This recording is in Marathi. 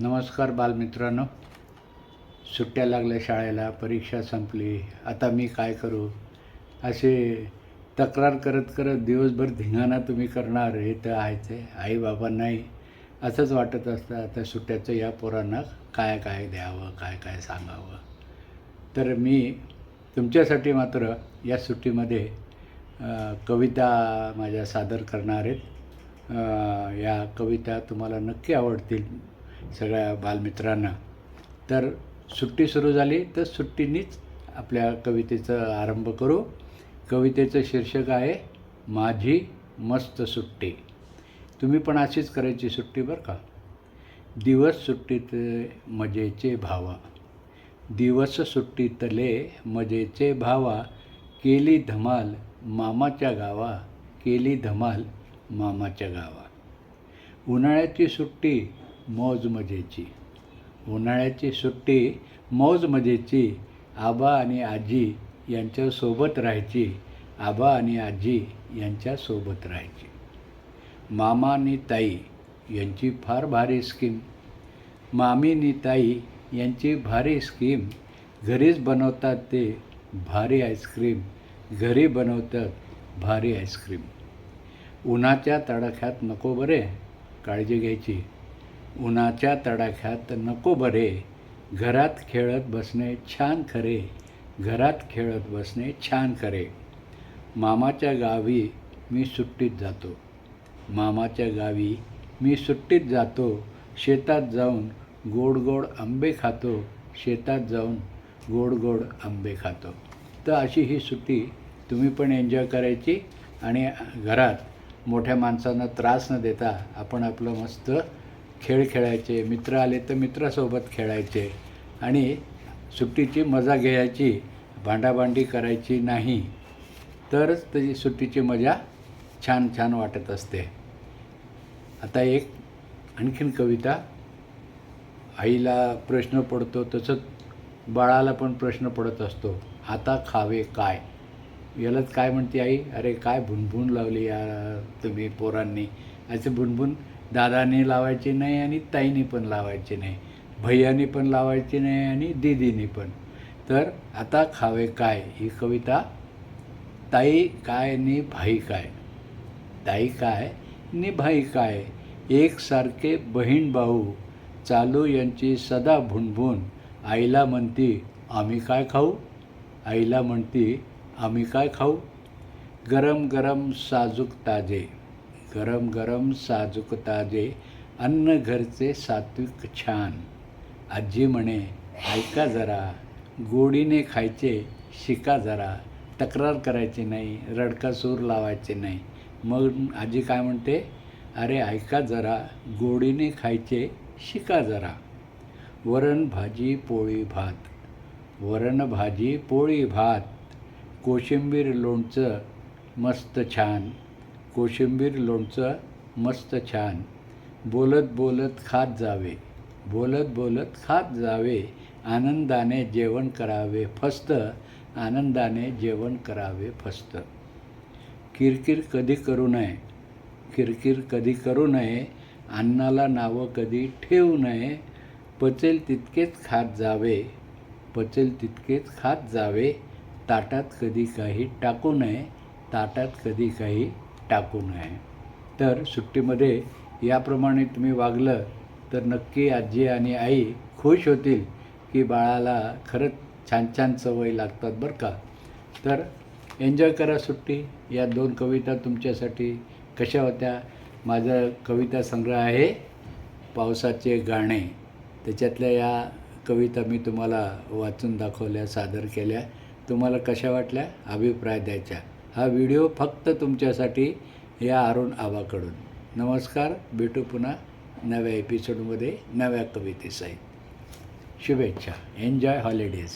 नमस्कार बालमित्रांनो. सुट्ट्या लागल्या शाळेला परीक्षा संपली. आता मी काय करू? असे तक्रार करत करत दिवसभर धिंगाणा तुम्ही करणार हे तर आहेच आहे. आई बाबांनाही असंच वाटत असतं. आता सुट्ट्याचं या पोरांना काय काय द्यावं काय काय सांगावं? तर मी तुमच्यासाठी मात्र या सुट्टीमध्ये कविता माझ्या सादर करणार आहेत. या कविता तुम्हाला नक्की आवडतील. सगळ्या बालमित्रांना. तर सुट्टी सुरू झाली तर सुट्टीनीच आपल्या कवितेचं आरंभ करू. कवितेचं शीर्षक आहे माझी मस्त सुट्टी. तुम्ही पण अशीच करायची सुट्टी बरं का? दिवस सुट्टीत मजेचे भावा. दिवस सुट्टीतले मजेचे भावा. केली धमाल मामाच्या गावा. केली धमाल मामाच्या गावा. उन्हाळ्याची सुट्टी मौज मजेची उन्हाळ्याची सुट्टी मौज मजेची आबा आणि आजी यांच्यासोबत राहायची. आबा आणि आजी यांच्यासोबत राहायची. मामा आणि ताई यांची फार भारी स्कीम. मामी आणि ताई यांची भारी स्कीम. घरीच बनवतात ते भारी आईस्क्रीम. घरी बनवतात भारी आईस्क्रीम. उन्हाच्या तडाख्यात नको बरे काळजी घ्यायची. उन्हाच्या तडाख्यात नको बरे. घरात खेळत बसणे छान खरे. घरात खेळत बसणे छान खरे. मामाच्या गावी मी सुट्टीत जातो. मामाच्या गावी मी सुट्टीत जातो. शेतात जाऊन गोड गोड आंबे खातो. शेतात जाऊन गोड गोड आंबे खातो. तर अशी ही सुट्टी तुम्ही पण एन्जॉय करायची आणि घरात मोठ्या माणसांना त्रास न देता आपण आपलं मस्त खेळ खेळायचे मित्र आले तर मित्रासोबत खेळायचे आणि सुट्टीची मजा घ्यायची भांडाभांडी करायची नाही तरच त्याची सुट्टीची मजा छान छान वाटत असते. आता एक आणखीन कविता आईला प्रश्न पडतो तसंच बाळाला पण प्रश्न पडत असतो आता खावे काय? यालाच काय म्हणते आई? अरे काय भुणभुण लावली या तुम्ही पोरांनी? असे भुणभुण दादाने लावायची नाही आणि ताईने पण लावायची नाही. भैयाने पण लावायची नाही आणि दिदीने पण. तर आता खावे काय? ही कविता ताई काय नि भाई काय? ताई काय नि भाई काय? एकसारखे बहीण भाऊ चालू यांची सदा भुणभुण. आईला म्हणती आम्ही काय खाऊ? आईला म्हणती आम्ही काय खाऊ? गरम गरम साजूक ताजे. गरम गरम साजूक ताजे अन्न घरचे सात्विक छान. आजी म्हणे ऐका जरा गोडीने खायचे शिका जरा तक्रार करायची नाही रडका सूर लावायचे नाही. मग आजी काय म्हणते अरे ऐका जरा गोडीने खायचे शिका जरा. वरण भाजी पोळी भात. वरण भाजी पोळी भात. कोशिंबीर लोणचं मस्त छान. कोशिंबीर लोणचं मस्त छान. बोलत बोलत खात जावे. बोलत बोलत खात जावे. आनंदाने जेवण करावे फस्त. आनंदाने जेवण करावे फस्त. किरकिर कधी करू नये. किरकिर कधी करू नये. अन्नाला नावं कधी ठेवू नये. पचेल तितकेच खात जावे. पचेल तितकेच खात जावे. ताटात कधी काही टाकू नये. ताटात कधी काही टाकू नये. तर सुट्टीमध्ये याप्रमाणे तुम्ही वागलं तर नक्की आजी आणि आई खुश होतील की बाळाला खरंच छान छान सवय लागतात बरं का. तर एन्जॉय करा सुट्टी. या दोन कविता तुमच्यासाठी कशा होत्या? माझा कविता संग्रह आहे पावसाचे गाणे. त्याच्यातल्या या कविता मी तुम्हाला वाचून दाखवल्या सादर केल्या. तुम्हाला कशा वाटल्या? अभिप्राय द्यायच्या. हा व्हिडिओ फक्त तुमच्यासाठी या अरुण आबाकडून. नमस्कार भेटू पुन्हा नव्या एपिसोडमध्ये नव्या कवितेसहित. शुभेच्छा. Enjoy holidays